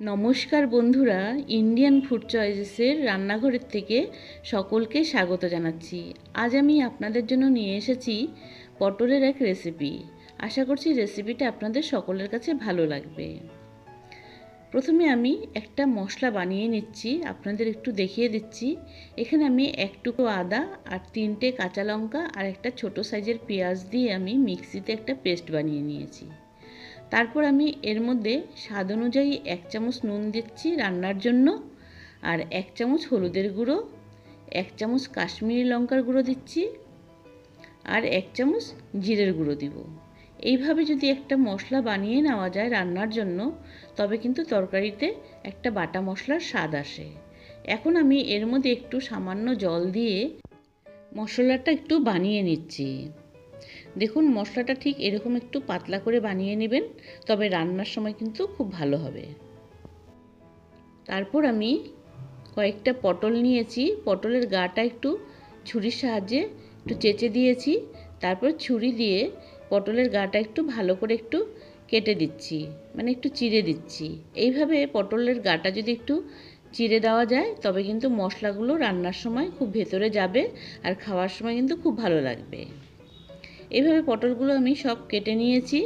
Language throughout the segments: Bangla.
নমস্কার বন্ধুরা ইন্ডিয়ান ফুড চয়েসেসের রান্নাঘরের থেকে সকলকে স্বাগত জানাচ্ছি। আজ আমি আপনাদের জন্য নিয়ে এসেছি পটলের এক রেসিপি আশা করছি রেসিপিটা আপনাদের সকলের কাছে ভালো লাগবে। প্রথমে আমি একটা মশলা বানিয়ে নিচ্ছি, আপনাদের একটু দেখিয়ে দিচ্ছি। এখানে আমি এক টুকরো আদা আর তিনটে কাঁচা লঙ্কা আর একটা ছোট সাইজের পেঁয়াজ দিয়ে আমি মিক্সিতে একটা পেস্ট বানিয়ে নিয়েছি। তারপর আমি এর মধ্যে স্বাদ অনুযায়ী এক চামচ নুন দিচ্ছি রান্নার জন্য, আর এক চামচ হলুদের গুঁড়ো, এক চামচ কাশ্মীরি লঙ্কার গুঁড়ো দিচ্ছি, আর এক চামচ জিরের গুঁড়ো দিব। এইভাবে যদি একটা মশলা বানিয়ে নেওয়া যায় রান্নার জন্য, তবে কিন্তু তরকারিতে একটা বাটা মশলার স্বাদ আসে। এখন আমি এর মধ্যে একটু সামান্য জল দিয়ে মশলাটা একটু বানিয়ে নিচ্ছি। দেখুন, মশলাটা ঠিক এরকম একটু পাতলা করে বানিয়ে নেবেন, তবে রান্নার সময় কিন্তু খুব ভালো হবে। তারপর আমি কয়েকটা পটল নিয়েছি, পটলের গাটা একটু ছুরির সাহায্যে একটু চেঁচে দিয়েছি, তারপর ছুরি দিয়ে পটলের গাটা একটু ভালো করে একটু কেটে দিচ্ছি মানে একটু চিড়ে দিচ্ছি। এইভাবে পটলের গাটা যদি একটু চিড়ে দেওয়া যায়, তবে কিন্তু মশলাগুলো রান্নার সময় খুব ভেতরে যাবে আর খাওয়ার সময় কিন্তু খুব ভালো লাগবে। এইভাবে পটলগুলো আমি সব কেটে নিয়েছি।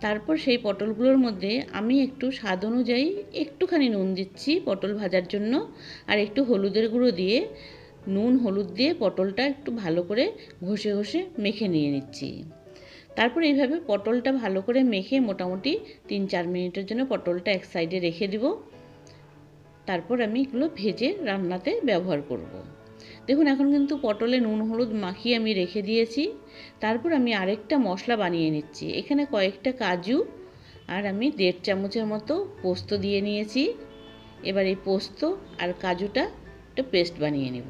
তারপর সেই পটলগুলোর মধ্যে আমি একটু স্বাদ অনুযায়ী একটুখানি নুন দিচ্ছি পটল ভাজার জন্য আর একটু হলুদের গুঁড়ো দিয়ে, নুন, হলুদ দিয়ে পটলটা একটু ভালো করে ঘষে ঘষে মেখে নিয়ে নিচ্ছি। তারপর এইভাবে পটলটা ভালো করে মেখে মোটামুটি তিন চার মিনিটের জন্য পটলটা এক সাইডে রেখে দিব। তারপর আমি এগুলো ভেজে রান্নাতে ব্যবহার করব। দেখুন, এখন কিন্তু পটলে নুন, হলুদ মাখিয়ে আমি রেখে দিয়েছি। তারপর আমি আরেকটা মশলা বানিয়ে নিচ্ছি। এখানে কয়েকটা কাজু আর আমি দেড় চামচের মতো পোস্ত দিয়ে নিয়েছি। এবার এই পোস্ত আর কাজুটা একটা পেস্ট বানিয়ে নেব।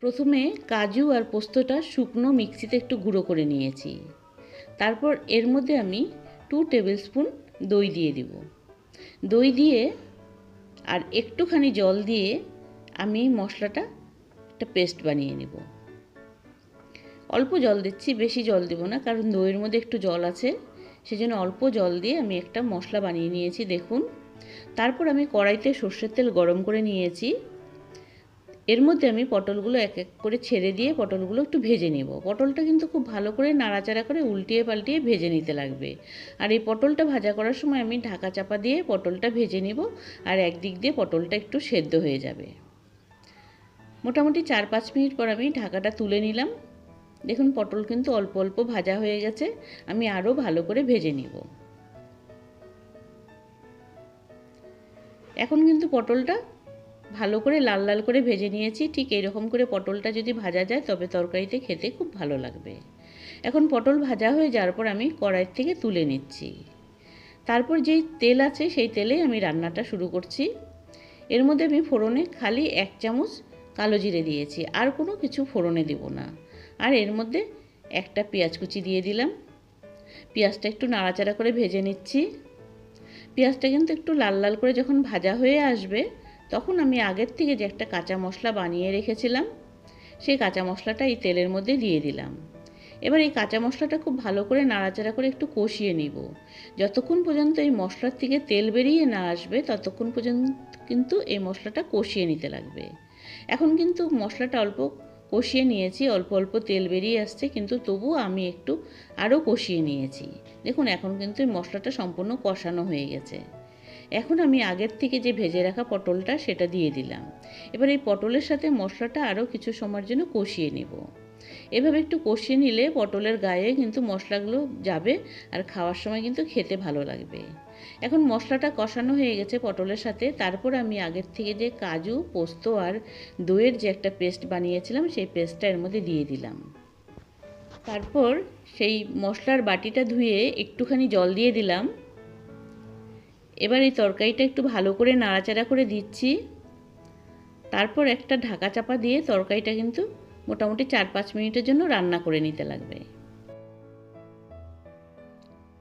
প্রথমে কাজু আর পোস্তটা শুকনো মিক্সিতে একটু গুঁড়ো করে নিয়েছি। তারপর এর মধ্যে আমি টু টেবিল স্পুন দই দিয়ে দিব। দই দিয়ে আর একটুখানি জল দিয়ে আমি মশলাটা একটা পেস্ট বানিয়ে নেব। অল্প জল দিচ্ছি, বেশি জল দেবো না, কারণ দইয়ের মধ্যে একটু জল আছে। সেজন্য অল্প জল দিয়ে আমি একটা মশলা বানিয়ে নিয়েছি, দেখুন। তারপর আমি কড়াইতে সর্ষের তেল গরম করে নিয়েছি। এর মধ্যে আমি পটলগুলো এক এক করে ছেড়ে দিয়ে পটলগুলো একটু ভেজে নেব। পটলটা কিন্তু খুব ভালো করে নাড়াচাড়া করে উল্টিয়ে পাল্টিয়ে ভেজে নিতে লাগবে। আর এই পটলটা ভাজা করার সময় আমি ঢাকা চাপা দিয়ে পটলটা ভেজে নিব, আর একদিক দিয়ে পটলটা একটু সেদ্ধ হয়ে যাবে। মোটামুটি চার পাঁচ মিনিট পর আমি ঢাকাটা তুলে নিলাম। দেখুন, পটল কিন্তু অল্প অল্প ভাজা হয়ে গেছে। আমি আরও ভালো করে ভেজে নিব। এখন কিন্তু পটলটা ভালো করে লাল লাল করে ভেজে নিয়েছি। ঠিক এরকম করে পটলটা যদি ভাজা যায়, তবে তরকারিতে খেতে খুব ভালো লাগবে। এখন পটল ভাজা হয়ে যাওয়ার পর আমি কড়াইয়ের থেকে তুলে নিচ্ছি। তারপর যেই তেল আছে, সেই তেলেই আমি রান্নাটা শুরু করছি। এর মধ্যে আমি ফোড়নে খালি এক চামচ কালো জিরে দিয়েছি, আর কোনো কিছু ফোড়নে দেব না। আর এর মধ্যে একটা পেঁয়াজ কুচি দিয়ে দিলাম। পেঁয়াজটা একটু নাড়াচাড়া করে ভেজে নিচ্ছি। পেঁয়াজটা কিন্তু একটু লাল লাল করে যখন ভাজা হয়ে আসবে, তখন আমি আগের থেকে যে একটা কাঁচা মশলা বানিয়ে রেখেছিলাম, সেই কাঁচা মশলাটা এই তেলের মধ্যে দিয়ে দিলাম। এবার এই কাঁচা মশলাটা খুব ভালো করে নাড়াচাড়া করে একটু কষিয়ে নিব। যতক্ষণ পর্যন্ত এই মশলার থেকে তেল বেরিয়ে না আসবে, ততক্ষণ পর্যন্ত কিন্তু এই মশলাটা কষিয়ে নিতে লাগবে। এখন কিন্তু মশলাটা অল্প কষিয়ে নিয়েছি, অল্প অল্প তেল বেরিয়ে আসছে, কিন্তু তবু আমি একটু আরও কষিয়ে নিয়েছি। দেখুন, এখন কিন্তু মশলাটা সম্পূর্ণ কষানো হয়ে গেছে। এখন আমি আগের থেকে যে ভেজে রাখা পটলটা সেটা দিয়ে দিলাম। এবার এই পটলের সাথে মশলাটা আরও কিছু সময়ের জন্য কষিয়ে নেব। এভাবে একটু কষিয়ে নিলে পটলের গায়ে কিন্তু মশলাগুলো যাবে আর খাওয়ার সময় কিন্তু খেতে ভালো লাগবে। এখন মশলাটা কষানো হয়ে গেছে পটলের সাথে। তারপর আমি আগের থেকে যে কাজু, পোস্ত আর দইয়ের যে একটা পেস্ট বানিয়েছিলাম, সেই পেস্টটা এর মধ্যে দিয়ে দিলাম। তারপর সেই মশলার বাটিটা ধুয়ে একটুখানি জল দিয়ে দিলাম। এবার এই তরকারিটা একটু ভালো করে নাড়াচাড়া করে দিচ্ছি। তারপর একটা ঢাকা চাপা দিয়ে তরকারিটা কিন্তু মোটামুটি চার পাঁচ মিনিটের জন্য রান্না করে নিতে লাগবে।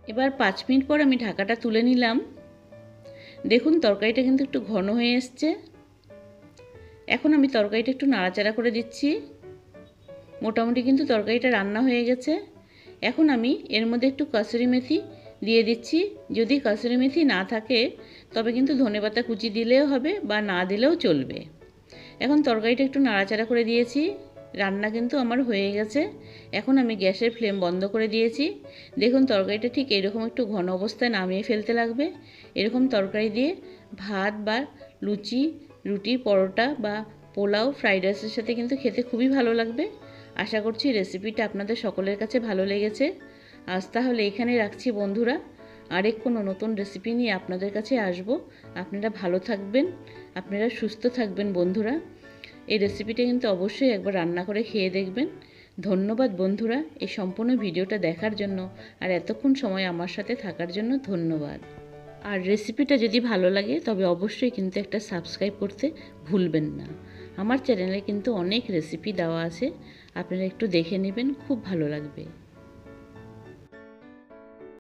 এবার পাঁচ মিনিট পর আমি ঢাকাটা তুলে নিলাম। দেখুন, তরকারিটা কিন্তু একটু ঘন হয়ে এসছে। এখন আমি তরকারিটা একটু নাড়াচাড়া করে দিচ্ছি। মোটামুটি কিন্তু তরকারিটা রান্না হয়ে গেছে। এখন আমি এর মধ্যে একটু কাসুরি মেথি দিয়ে দিচ্ছি। যদি কাসুরি মেথি না থাকে, তবে কিন্তু ধনেপাতা কুচি দিলেও হবে বা না দিলেও চলবে। এখন তরকারিটা একটু নাড়াচাড়া করে দিয়েছি। রান্না কিন্তু আমার হয়ে গেছে। এখন আমি গ্যাসের ফ্লেম বন্ধ করে দিয়েছি। দেখুন, তরকারিটা ঠিক এরকম একটু ঘন অবস্থায় নামিয়ে ফেলতে লাগবে। এরকম তরকারি দিয়ে ভাত বা লুচি, রুটি, পরোটা বা পোলাও, ফ্রাইড রাইসের সাথে কিন্তু খেতে খুবই ভালো লাগবে। আশা করছি রেসিপিটা আপনাদের সকলের কাছে ভালো লেগেছে। আজ তাহলে এখানে রাখছি বন্ধুরা। আরেক কোনো নতুন রেসিপি নিয়ে আপনাদের কাছে আসব। আপনারা ভালো থাকবেন, আপনারা সুস্থ থাকবেন বন্ধুরা। এই রেসিপিটা কিন্তু অবশ্যই একবার রান্না করে খেয়ে দেখবেন। ধন্যবাদ বন্ধুরা এই সম্পূর্ণ ভিডিওটা দেখার জন্য। আর এতক্ষণ সময় আমার সাথে থাকার জন্য ধন্যবাদ। আর রেসিপিটা যদি ভালো লাগে, তবে অবশ্যই কিন্তু একটা সাবস্ক্রাইব করতে ভুলবেন না। আমার চ্যানেলে কিন্তু অনেক রেসিপি দেওয়া আছে। আপনারা একটু দেখে নেবেন, খুব ভালো লাগবে।